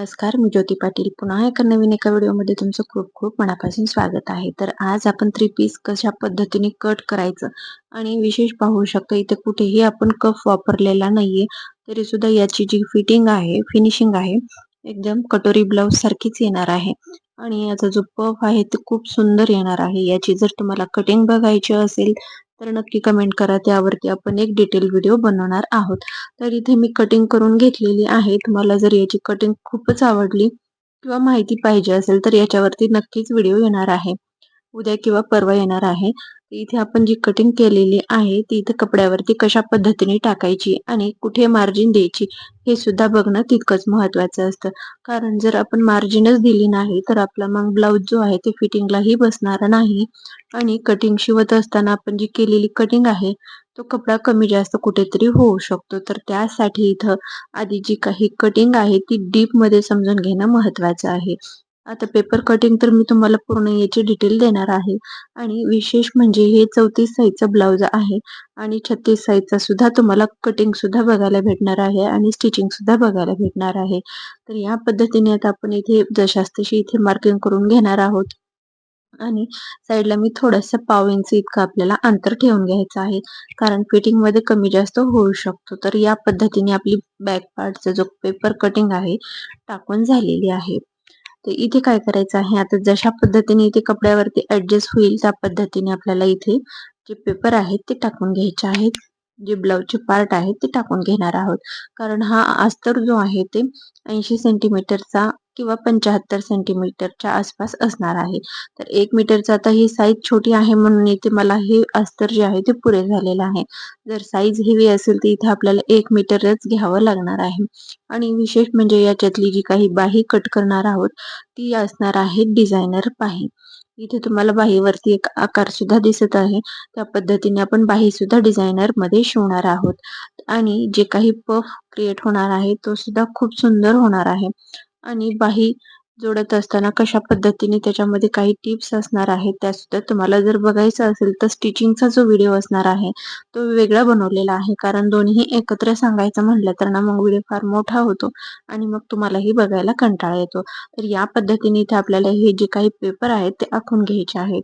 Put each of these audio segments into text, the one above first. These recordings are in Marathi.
नमस्कार मी ज्योती पाटील. पुन्हा एका नवीन एका व्हिडिओमध्ये तुमचं खूप खूप मनापासून स्वागत आहे. तर आज आपण थ्री पीस कशा पद्धतीने कट करायचं आणि विशेष पाहू शकतो इथे कुठेही आपण कफ वापरलेला नाहीये तरी सुद्धा याची जी फिटिंग आहे फिनिशिंग आहे एकदम कटोरी ब्लाऊज सारखीच येणार आहे. आणि याचा जो पफ आहे ते खूप सुंदर येणार आहे. याची जर तुम्हाला कटिंग बघायची असेल तर नक्की कमेंट करा. त्यावरती आपण एक डिटेल व्हिडिओ बनवणार आहोत. तर इथे मी कटिंग करून घेतलेली आहे. तुम्हाला जर याची कटिंग खूपच आवडली किंवा माहिती पाहिजे असेल तर याच्यावरती नक्कीच व्हिडिओ येणार आहे. उद्या किंवा परवा येणार आहे. इथे आपण जी कटिंग केलेली आहे ती इथे कपड्यावरती कशा पद्धतीने टाकायची आणि कुठे मार्जिन द्यायची हे सुद्धा बघणं तितकंच महत्वाचं असतं. कारण जर आपण मार्जिनच दिली नाही तर आपला मग ब्लाऊज जो आहे ते फिटिंगलाही बसणार नाही. आणि कटिंग शिवत असताना आपण जी केलेली कटिंग आहे तो कपडा कमी जास्त कुठेतरी होऊ शकतो. तर त्यासाठी इथं आधी जी काही कटिंग आहे ती डीपमध्ये समजून घेणं महत्वाचं आहे. आता पेपर कटिंग तर मी तुम्हाला पूर्ण याची डिटेल देणार आहे. आणि विशेष म्हणजे हे चौतीस साईजचा ब्लाऊज आहे. आणि छत्तीस साईजचा सुद्धा तुम्हाला कटिंग सुद्धा बघायला भेटणार आहे आणि स्टिचिंग सुद्धा बघायला भेटणार आहे. तर या पद्धतीने आता आपण इथे जशास तशी इथे मार्किंग करून घेणार आहोत. आणि साईडला मी थोडस पाव इंच इतकं आपल्याला अंतर ठेवून घ्यायचं आहे. कारण फिटिंगमध्ये कमी जास्त होऊ शकतो. तर या पद्धतीने आपली बॅक पार्टचा जो पेपर कटिंग आहे टाकून झालेली आहे. तर इथे काय करायचं आहे? आता जशा पद्धतीने इथे कपड्यावरती ऍडजस्ट होईल त्या पद्धतीने आपल्याला इथे जे पेपर आहेत ते टाकून घ्यायचे आहेत. जे ब्लाऊजचे पार्ट आहेत ते टाकून घेणार आहोत. कारण हा अस्तर जो आहे ते ऐंशी सेंटीमीटरचा किंवा पंच्याहत्तर सेंटीमीटरच्या आसपास असणार आहे. तर एक मीटरचा आता ही साईज छोटी आहे म्हणून इथे मला हे अस्तर जे आहे ते पुरे झालेलं आहे. जर साईज हेवी असेल तर इथे आपल्याला एक मीटरच घ्यावं लागणार आहे. आणि विशेष म्हणजे याच्यातली जी काही बाही कट करणार आहोत ती असणार आहे डिझायनर बाही. इथे तुम्हाला बाहीवरती एक आकार सुद्धा दिसत आहे. त्या पद्धतीने आपण बाही सुद्धा डिझायनरमध्ये शिवणार आहोत. आणि जे काही पफ क्रिएट होणार आहे तो सुद्धा खूप सुंदर होणार आहे. आणि बाही जोडत असताना कशा पद्धतीने त्याच्यामध्ये काही टिप्स असणार आहेत त्या सुद्धा तुम्हाला जर बघायचं असेल तर स्टिचिंगचा जो व्हिडिओ असणार आहे तो वेगळा बनवलेला आहे. कारण दोन्ही एकत्र सांगायचं म्हटलं तर ना मग व्हिडिओ फार मोठा होतो आणि मग तुम्हालाही बघायला कंटाळा येतो. तर या पद्धतीने इथे आपल्याला हे जे काही पेपर आहेत ते आखून घ्यायचे आहेत.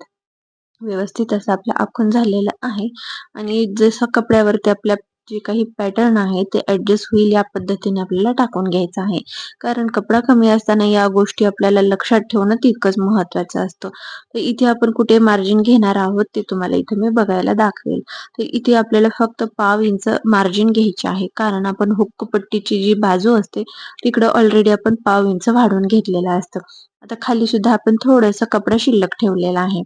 व्यवस्थित असं आपलं आखून झालेलं आहे. आणि जसं कपड्यावरती आपल्या जे काही पॅटर्न आहे ते ऍडजस्ट होईल या पद्धतीने आपल्याला टाकून घ्यायचं आहे. कारण कपडा कमी असताना या गोष्टी आपल्याला लक्षात ठेवणं तितकंच महत्वाचं असतं. तर इथे आपण कुठे मार्जिन घेणार आहोत ते तुम्हाला इथे मी बघायला दाखवेल. तर इथे आपल्याला फक्त पाव इंच मार्जिन घ्यायचे आहे. कारण आपण हुक्क पट्टीची जी बाजू असते तिकडं ऑलरेडी आपण पाव इंच वाढून घेतलेलं असतं. आता खाली सुद्धा आपण थोडासा कपडा शिल्लक ठेवलेला आहे.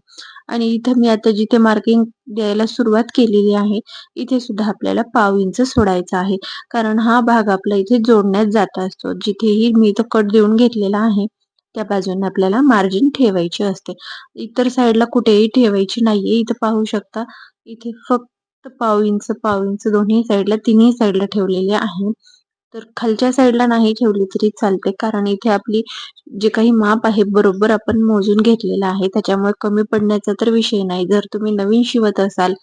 आणि इथं मी आता जिथे मार्किंग द्यायला सुरुवात केलेली आहे इथे सुद्धा आपल्याला पाव इंच सोडायचा आहे. कारण हा भाग आपला इथे जोडण्यात जात असतो. जिथेही मी इथं कट देऊन घेतलेला आहे त्या बाजूने आपल्याला मार्जिन ठेवायची असते. इतर साईडला कुठेही ठेवायची नाहीये. इथं पाहू शकता इथे फक्त पाव इंच पाव इंच दोन्ही साईडला तिन्ही साईडला ठेवलेले आहे. तर खालच्या साईडला नाही ठेवली तरी चालते. कारण इथे आपली जे काही माप आहे बरोबर आपण मोजून घेतलेलं आहे. त्याच्यामुळे कमी पडण्याचा तर विषय नाही. जर तुम्ही नवीन शिवत असाल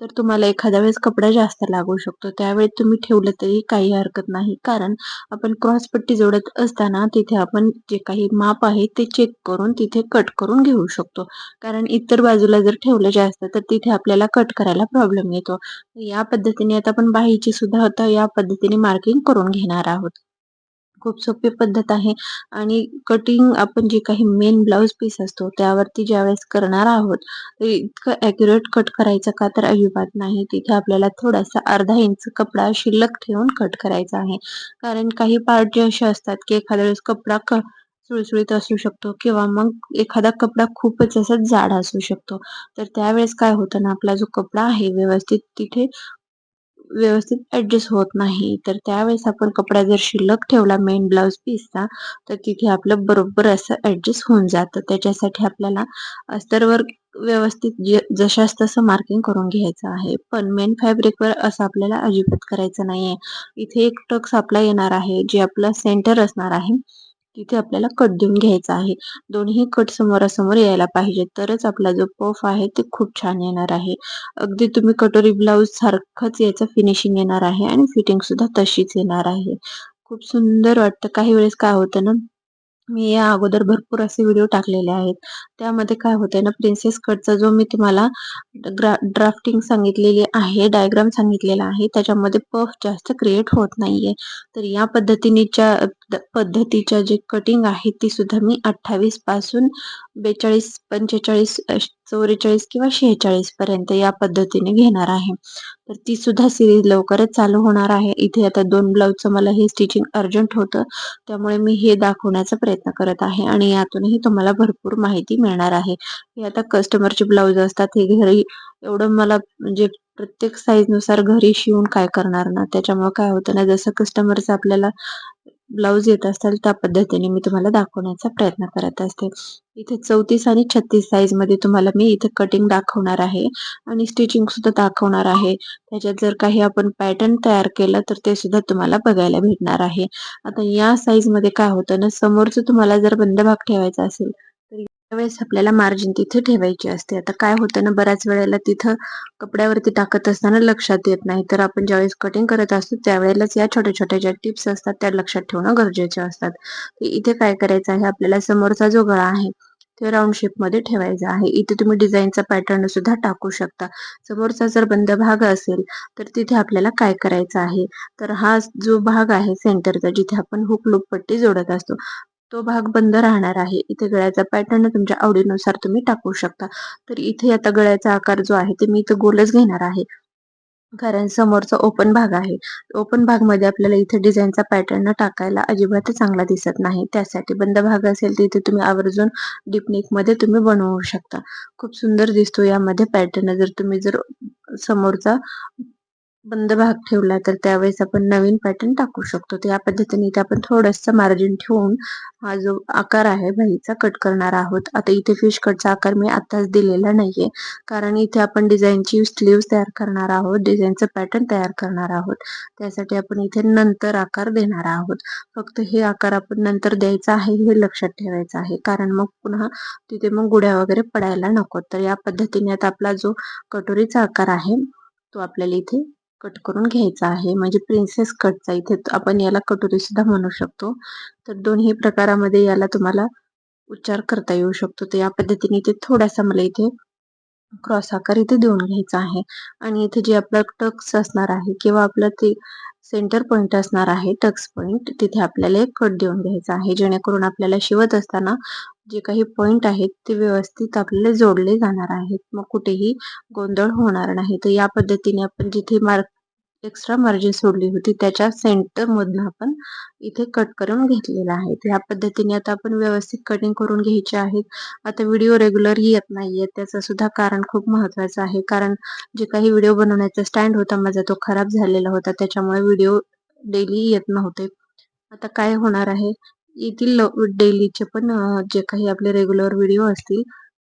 तर तुम्हाला एखाद्या वेळेस कपडा जास्त लागू शकतो. त्यावेळी तुम्ही ठेवलं तरी काही हरकत नाही. कारण आपण क्रॉस पट्टी जोडत असताना तिथे आपण जे काही माप आहे ते चेक करून तिथे कट करून घेऊ शकतो. कारण इतर बाजूला जर ठेवलं जास्त तर तिथे आपल्याला कट करायला प्रॉब्लेम येतो. या पद्धतीने आता आपण बाहीची सुद्धा आता या पद्धतीने मार्किंग करून घेणार आहोत. खूप सोपी पद्धत आहे. आणि कटिंग आपण जे काही मेन ब्लाउज पीस असतो त्यावरती ज्यावेळेस करणार आहोत इतकं ॲक्युरेट कट करायचं का तर अजिबात नाही. तिथे आपल्याला थोडासा अर्धा इंच कपडा शिल्लक ठेवून कट करायचा आहे. कारण काही पार्ट जे असे असतात की एखाद्या वेळेस कपडा क सुळसुळीत असू शकतो किंवा मग एखादा कपडा खूपच असा जाड असू शकतो. तर त्यावेळेस काय होतं ना आपला जो कपडा आहे व्यवस्थित तिथे व्यवस्थित ॲडजस्ट होत नाही. तर त्यावेळेस आपण कपडा जर शिल्लक ठेवला मेन ब्लाऊज पीसचा तर तिथे आपलं बरोबर असं ॲडजस्ट होऊन जातं. त्याच्यासाठी आपल्याला अस्तरवर व्यवस्थित जशास तसं मार्किंग करून घ्यायचं आहे. पण मेन फॅब्रिकवर असं आपल्याला अजिबात करायचं नाहीये. इथे एक टक्स आपला येणार आहे जे आपलं सेंटर असणार आहे. तिथे आपल्याला कट देऊन घ्यायचा आहे. दोन्ही कट समोरासमोर यायला पाहिजे. तरच आपला जो पफ आहे ते खूप छान येणार आहे. अगदी तुम्ही कटोरी ब्लाऊज सारखंच याचं फिनिशिंग येणार आहे आणि फिटिंग सुद्धा तशीच येणार आहे. खूप सुंदर वाटतं. काही वेळेस काय होतं ना मी या अगोदर भरपूर असे व्हिडिओ टाकलेले आहेत. त्यामध्ये काय होतंय ना प्रिन्सेस कटचा जो मी तुम्हाला ग्रा ड्राफ्टिंग सांगितलेली आहे डायग्राम सांगितलेला आहे त्याच्यामध्ये पफ जास्त क्रिएट होत नाहीये. तर या पद्धतीनेच्या पद्धतीच्या जे कटिंग आहे ती सुद्धा मी अठ्ठावीसपासून बेचाळीस पंचेचाळीस चौवेचाळीस किंवा शेहेचाळीस पर्यंत या पद्धतीने घेणार आहे. तर ती सुद्धा सिरीज लवकरच चालू होणार आहे. इथे आता दोन ब्लाऊजचं मला हे स्टिचिंग अर्जंट होतं. त्यामुळे मी हे दाखवण्याचा प्रयत्न करत आहे आणि यातूनही तुम्हाला भरपूर माहिती मिळणार आहे. हे आता कस्टमरचे ब्लाऊज असतात. हे घरी एवढं मला म्हणजे प्रत्येक साईजनुसार घरी शिवून काय करणार ना? त्याच्यामुळे काय होतं ना जसं कस्टमरचं आपल्याला ब्लाऊज येत असेल त्या पद्धतीने मी तुम्हाला दाखवण्याचा प्रयत्न करत असते. इथे चौतीस आणि छत्तीस साईजमध्ये तुम्हाला मी इथे कटिंग दाखवणार आहे आणि स्टिचिंग सुद्धा दाखवणार आहे. त्याच्यात जर काही आपण पॅटर्न तयार केलं तर ते सुद्धा तुम्हाला बघायला भेटणार आहे. आता या साईजमध्ये काय होतं ना समोरचं तुम्हाला जर बंद भाग ठेवायचा असेल त्यावेळेस आपल्याला मार्जिन तिथे ठेवायची असते. आता काय होतं ना बऱ्याच वेळेला तिथं कपड्यावरती टाकत असताना लक्षात येत नाही. तर आपण ज्यावेळेस कटिंग करत असतो त्यावेळेलाच या छोट्या छोट्या ज्या टिप्स असतात त्या लक्षात ठेवणं गरजेचे असतात. इथे काय करायचं आहे आपल्याला समोरचा जो गळा आहे ते राऊंड शेपमध्ये ठेवायचा आहे. इथे तुम्ही डिझाईनचा पॅटर्न सुद्धा टाकू शकता. समोरचा जर बंद भाग असेल तर तिथे आपल्याला काय करायचं आहे? तर हा जो भाग आहे सेंटरचा जिथे आपण हुक लूप पट्टी जोडत असतो तो भाग बंद राहणार आहे. इथे गळ्याचा पॅटर्न तुमच्या आवडीनुसार तुम्ही टाकू शकता. तर इथे आता गळ्याचा आकार जो आहे ते मी इथं गोलच घेणार आहे. कारण समोरचा ओपन भाग आहे. ओपन भागमध्ये आपल्याला इथे डिझाईनचा पॅटर्न टाकायला अजिबात चांगला दिसत नाही. त्यासाठी बंद भाग असेल तर इथे तुम्ही आवर्जून डिपनिकमध्ये तुम्ही बनवू शकता. खूप सुंदर दिसतो यामध्ये पॅटर्न जर तुम्ही जर समोरचा बंद भाग ठेवला तर त्यावेळेस आपण नवीन पॅटर्न टाकू शकतो. तर या पद्धतीने इथे आपण थोडंसं मार्जिन ठेवून हा जो आकार आहे भाईचा कट करणार आहोत. आता इथे फिश कटचा आकार मी आताच दिलेला नाहीये. कारण इथे आपण डिझाईनची स्लीव्स तयार करणार आहोत. डिझाईनचं पॅटर्न तयार करणार आहोत. त्यासाठी आपण इथे नंतर आकार देणार आहोत. फक्त हे आकार आपण नंतर द्यायचा आहे हे लक्षात ठेवायचं आहे. कारण मग पुन्हा तिथे मग गुड्या वगैरे पडायला नको. तर या पद्धतीने आता आपला जो कटोरीचा आकार आहे तो आपल्याला इथे कट करून घ्यायचा आहे. म्हणजे प्रिन्सेस कटचा इथे आपण याला कटोरी सुद्धा म्हणू शकतो. तर दोन्ही प्रकारामध्ये याला तुम्हाला उच्चार करता येऊ शकतो. तर या पद्धतीने इथे थोडासा मला इथे क्रॉस आकार इथे देऊन घ्यायचा आहे. आणि इथे जे आपलं टक्स असणार आहे किंवा आपलं ते सेंटर पॉइंट असणार आहे टक्स पॉइंट तिथे आपल्याला एक कट देऊन घ्यायचा आहे जेणेकरून आपल्याला शिवत असताना जे काही पॉइंट आहेत ते व्यवस्थित आपल्याला जोडले जाणार आहेत. मग कुठेही गोंधळ होणार नाही. तर या पद्धतीने आपण जिथे मार्क एक्स्ट्रा मार्जिन सोडली होती. त्याच्या सेंटर मधून आपण इथे कट करून घेतलेला आहे. या पद्धतीने आता आपण व्यवस्थित कटिंग करून घ्यायचे आहेत. आता व्हिडिओ रेग्युलर येत नाहीये. त्याचं सुद्धा कारण खूप महत्वाचं आहे. कारण जे काही व्हिडिओ बनवण्याचा स्टँड होता माझा तो खराब झालेला होता. त्याच्यामुळे व्हिडिओ डेली येत नव्हते. आता काय होणार आहे? येथील डेलीचे पण जे काही आपले रेग्युलर व्हिडिओ असतील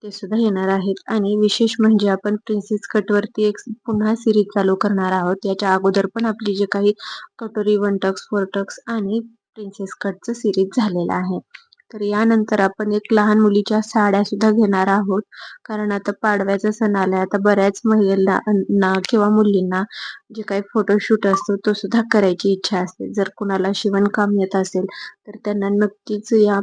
ते सुद्धा येणार आहेत. आणि विशेष म्हणजे आपण प्रिन्सेस कटवरती एक पुन्हा सिरीज चालू करणार आहोत. याच्या अगोदर पण आपली जे काही कटोरी वन टक्स फोर टक्स आणि प्रिन्सेस कटचं सिरीज झालेलं आहे. तर यानंतर आपण एक लहान मुलीच्या साड्या सुद्धा घेणार आहोत. कारण आता पाडव्याचा सण आलाय. आता बऱ्याच महिलांना किंवा मुलींना जे काही फोटोशूट असतो तो सुद्धा करायची इच्छा असते जर कुणाला शिवणकाम येत असेल तर त्यांना नक्कीच या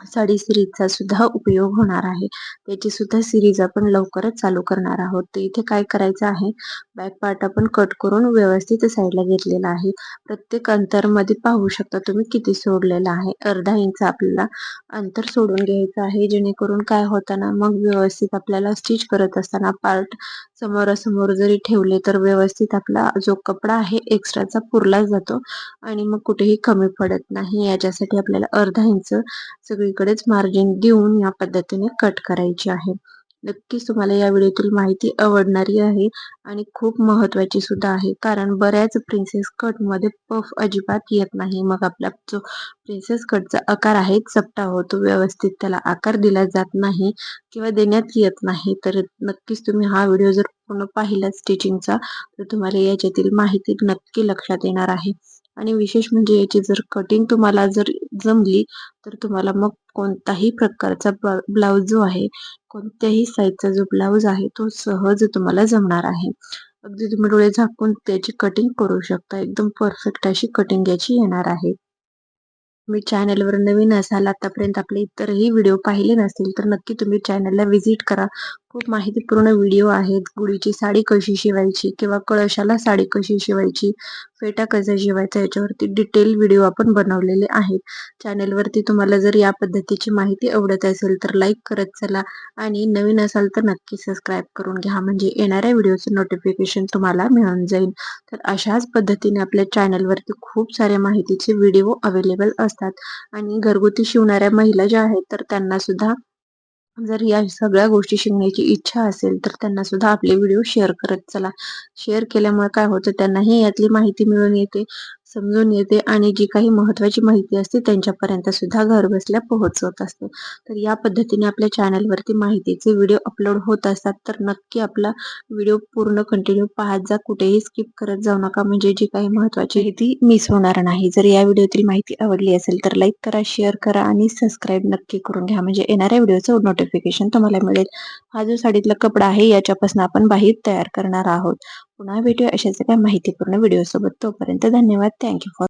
साडी सिरीजचा सुद्धा उपयोग होणार आहे. त्याची सुद्धा सिरीज आपण लवकरच चालू करणार आहोत. तर इथे काय करायचं आहे? बॅक पार्ट आपण कट करून व्यवस्थित साईडला घेतलेला आहे. प्रत्येक अंतरमध्ये पाहू शकता तुम्ही किती सोडलेला आहे. अर्धा इंच आपल्याला अंतर सोडून घ्यायचं आहे. जेणेकरून काय होताना मग व्यवस्थित आपल्याला स्टिच करत असताना पार्ट समोरासमोर जरी ठेवले तर व्यवस्थित आपला जो कपडा आहे एक्स्ट्राचा पुरला जातो. आणि मग कुठेही कमी पडत नाही. याच्यासाठी आपल्याला अर्धा इंच सगळी सगळीकडेच मार्जिन देऊन या पद्धतीने कट करायची आहे. नक्कीच तुम्हाला या व्हिडिओतील माहिती आवडणारी आहे आणि खूप महत्वाची सुद्धा आहे. कारण बऱ्याच प्रिन्सेस कटमध्ये पफ अजिबात येत नाही. मग आपला जो प्रिन्सेस कटचा आकार आहे चपटा होतो व्यवस्थित त्याला आकार दिला जात नाही किंवा देण्यात येत नाही. तर नक्कीच तुम्ही हा व्हिडिओ जर पूर्ण पाहिला स्टिचिंगचा तर तुम्हाला याच्यातील माहिती नक्की लक्षात येणार आहे. आणि विशेष म्हणजे याची जर कटिंग तुम्हाला जर जमली तर तुम्हाला मग कोणताही प्रकारचा ब्लाऊज जो आहे कोणत्याही साईजचा जो ब्लाऊज आहे तो सहज तुम्हाला जमणार आहे. अगदी तुम्ही डोळे झाकून त्याची कटिंग करू शकता. एकदम परफेक्ट अशी कटिंग याची येणार आहे. तुम्ही चॅनलवर नवीन असाल आतापर्यंत आपले इतरही व्हिडिओ पाहिले नसतील तर नक्की तुम्ही चॅनलला व्हिजिट करा. खूप माहितीपूर्ण व्हिडिओ आहेत. गुढीची साडी कशी शिवायची किंवा कळशाला साडी कशी शिवायची फेटा कसा शिवायचा याच्यावरती डिटेल व्हिडिओ आपण बनवलेले आहेत. चॅनलवरती तुम्हाला जर या पद्धतीची माहिती आवडत असेल तर लाईक करत चला आणि नवीन असाल तर नक्की सबस्क्राईब करून घ्या. म्हणजे येणाऱ्या व्हिडिओचं नोटिफिकेशन तुम्हाला मिळून जाईल. तर अशाच पद्धतीने आपल्या चॅनलवरती खूप साऱ्या माहितीचे व्हिडिओ अवेलेबल असतात. आणि घरगुती शिवणाऱ्या महिला ज्या आहेत तर त्यांना सुद्धा जर या सगळ्या गोष्टी शिकण्याची इच्छा असेल तर त्यांना सुद्धा आपले व्हिडिओ शेअर करत चला. शेअर केल्यामुळे काय होतं त्यांनाही यातली माहिती मिळून येते. समजून येते आणि जी काही महत्वाची माहिती असते त्यांच्यापर्यंत सुद्धा घरबसल्या पोहोचवत असते. तर या पद्धतीने आपल्या चॅनलवरती माहितीचे व्हिडिओ अपलोड होत असतात. तर नक्की आपला व्हिडिओ पूर्ण कंटिन्यू पाहत जा. कुठेही स्किप करत जाऊ नका. म्हणजे जी काही महत्वाची आहे ती मिस होणार नाही. जर या व्हिडिओतील माहिती आवडली असेल तर लाईक करा शेअर करा आणि सबस्क्राईब नक्की करून घ्या. म्हणजे येणाऱ्या व्हिडिओचं नोटिफिकेशन तुम्हाला मिळेल. हा जो साडीतला कपडा आहे याच्यापासून आपण बाहीर तयार करणार आहोत. पुन्हा भेटूया अशाच एका माहितीपूर्ण व्हिडिओ सोबत. तोपर्यंत धन्यवाद. Thank you for